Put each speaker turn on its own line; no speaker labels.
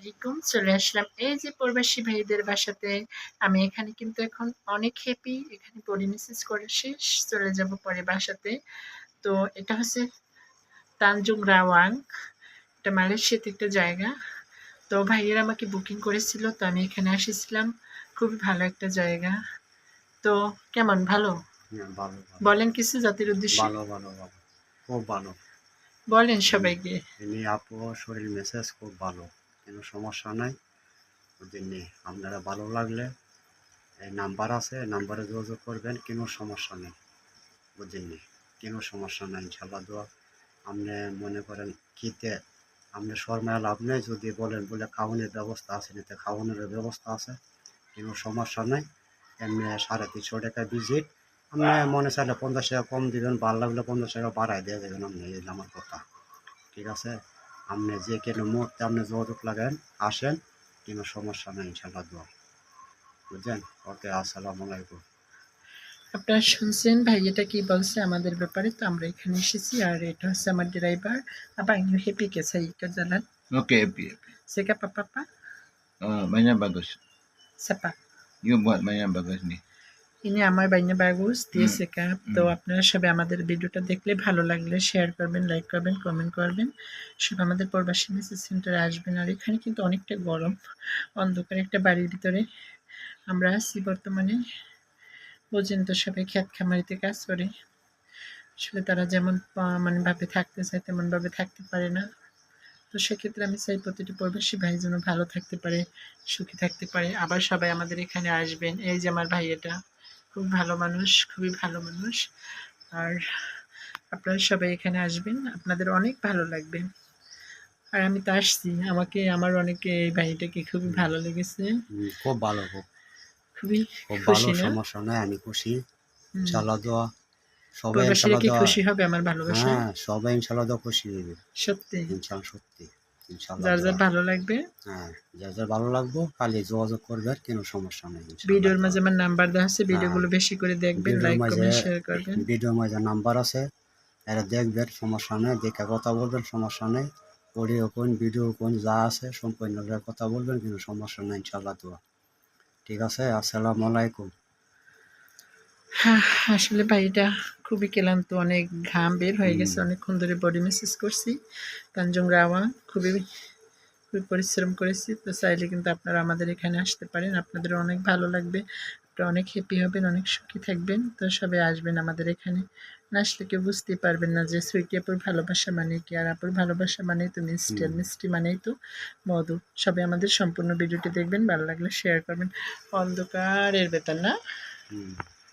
আলাইকুম চলে আসলাম। এই যে প্রবাসী ভাইদের বাসাতে আমি এখানে কিন্তু এখন অনেক হ্যাপি এখানে পড়ি মেসেজ করে শেষ চলে যাব পরে বাসাতে। তো এটা হচ্ছে তানজুং রাওয়াং এটা মালয়েশিয়াতে একটা জায়গা। তো ভাইয়ের আমাকে বুকিং করেছিল তো আমি এখানে এসেছিলাম। খুবই ভালো একটা জায়গা। তো কেমন ভালো?
হ্যাঁ, ভালো
বলেন কিছু জাতির উদ্দেশ্যে।
ভালো ভালো ভালো। খুব ভালো।
বলেন সবাইকে।
আপু শরীর মেসেজ খুব ভালো। কোনো সমস্যা নাই। বুঝলেন আপনারা ভালো লাগলে এই নাম্বার আছে নাম্বারে যোগাযোগ করবেন, কোনো সমস্যা নেই। বুঝলেন কোনো সমস্যা নাই ইনশাল্লাহ দোয়া। আপনি মনে করেন কিতে আপনি শর্মায় লাভ নেই, যদি বলেন বলে খাওয়ানোর ব্যবস্থা আছে নিতে খাওয়ানোর ব্যবস্থা আছে, কোনো সমস্যা নেই। এমনি সাড়ে তিনশো টাকা ভিজিট আপনি মনে চাইলে পঞ্চাশ টাকা কম দিবেন, ভালো লাগলে পঞ্চাশ টাকা বাড়াই দিয়ে দেবেন, আপনি আমার কথা। ঠিক আছে? আপনি যে কোনো মুহূর্তে আপনি যোগাযোগ লাগান আসেন কোনো সমস্যা নেই ইনশাল্লাহ দোয়া। বুঝছেন? ওকে আসসালামু আলাইকুম।
আপনারা শুনছেন ভাই এটা কি বলছে আমাদের ব্যাপারে? তো আমরা এখানে এসেছি আর এটা হচ্ছে আমার ড্রাইভার apa ini happy কে saya ke jalan
Oke, happy, happy.
saya পাপা? apa
Oh, banyak bagus.
siapa
You buat banyak bagus
ini আমার বাইনা বাগুস দিয়ে
হুম,
সেকাপ তো আপনারা সবাই আমাদের ভিডিওটা দেখলে ভালো লাগলে শেয়ার করবেন লাইক করবেন কমেন্ট করবেন। সব আমাদের প্রবাসী মেসেজ সেন্টারে আসবেন। আর এখানে কিন্তু অনেকটা গরম অন্ধকার একটা বাড়ির ভিতরে। আমরা আছি বর্তমানে। বোঝেন তো সবাই খ্যাত খামারিতে কাজ করে। আসলে তারা যেমন মানে ভাবে থাকতে চায় তেমনভাবে থাকতে পারে না। তো সেক্ষেত্রে আমি চাই প্রতিটি প্রবাসী ভাই যেন ভালো থাকতে পারে সুখী থাকতে পারে। আবার সবাই আমাদের এখানে আসবেন। এই যে আমার ভাই এটা। খুব ভালো মানুষ খুবই ভালো মানুষ। আর আপনারা সবাই এখানে আসবেন আপনাদের অনেক ভালো লাগবে। আর আমি তো আসছি আমাকে আমার অনেকে এই বাড়িটাকে খুবই ভালো লেগেছে।
খুব ভালো খুব।
খুবই
খুব ভালো সমস্যা নেই আমি খুশি।
হুম।
ইনশাল্লাহ দোয়া। সবাই
কি খুশি হবে আমার ভালোবাসা?
হ্যাঁ সবাই ইনশাল্লাহ দোয়া খুশি হবে
সত্যি।
ইনশাল্লাহ সত্যি।
যার যার ভালো লাগবে।
হ্যাঁ যার যার ভালো লাগবো খালি যোগাযোগ করবে আর কোনো সমস্যা নেই
ভিডিওর
দোয়া।
মাঝে আমার নাম্বার দেওয়া আছে ভিডিওগুলো বেশি করে দেখবেন
ভিডিওর
লাইক কমেন্ট শেয়ার করবেন।
ভিডিওর মাঝে নাম্বার আছে এরা দেখবেন সমস্যা নেই দেখে কথা বলবেন সমস্যা নেই। অডিও কোন ভিডিও কোন যা আছে সম্পূর্ণ কথা বলবেন কোনো সমস্যা নেই ইনশাল্লাহ দোয়া। ঠিক আছে আসসালামু আলাইকুম।
হ্যাঁ আসলে ভাইটা খুবই ক্লান্ত অনেক ঘাম বের হয়ে গেছে অনেকক্ষণ ধরে বডি মেসেজ করছি। তানজুং রাওয়া খুবই খুবই পরিশ্রম করেছি। তো চাইলে কিন্তু আপনারা আমাদের এখানে আসতে পারেন। আপনাদের অনেক ভালো লাগবে। আপনারা অনেক হ্যাপি হবেন অনেক সুখী থাকবেন। তো সবাই আসবেন আমাদের এখানে। না আসলে কেউ বুঝতেই পারবেন না যে সুইটি আপুর ভালোবাসা মানে কি আর আপুর ভালোবাসা মানেই তো মিষ্টি আর মিষ্টি মানেই তো মধু। সবাই আমাদের সম্পূর্ণ ভিডিওটি দেখবেন ভালো লাগলে শেয়ার করবেন। অন্ধকারের বেতন না?